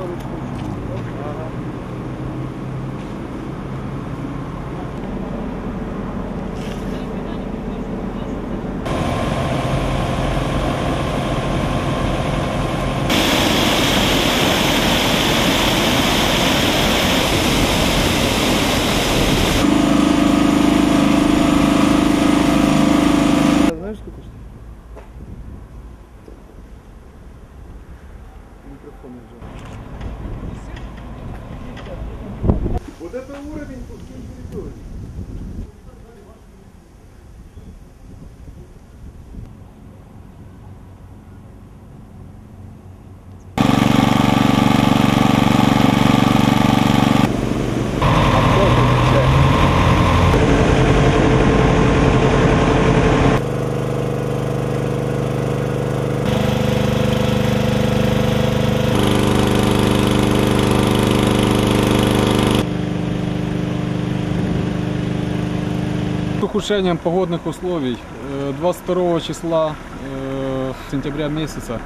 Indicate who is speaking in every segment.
Speaker 1: barışmış. Вот это уровень пустых территорий. Ухудшением погодных условий э, 22 числа сентября месяца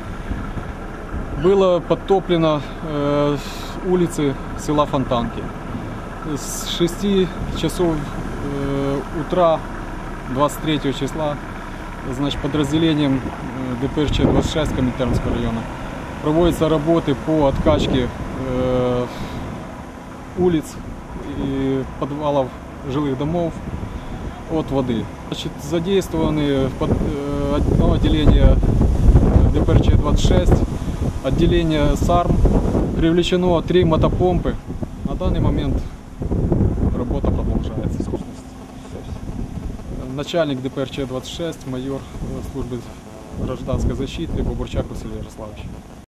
Speaker 1: было подтоплено улицы села Фонтанки. С 6 часов утра 23 числа значит, подразделением э, ДПРЧ-26 Коминтернского района проводятся работы по откачке улиц и подвалов жилых домов от воды. Значит, задействованы одно отделение ДПРЧ-26, отделение САРМ, привлечено три мотопомпы. На данный момент работа продолжается. Начальник ДПРЧ-26, майор э, службы гражданской защиты Бобурчак Василий Ярославович.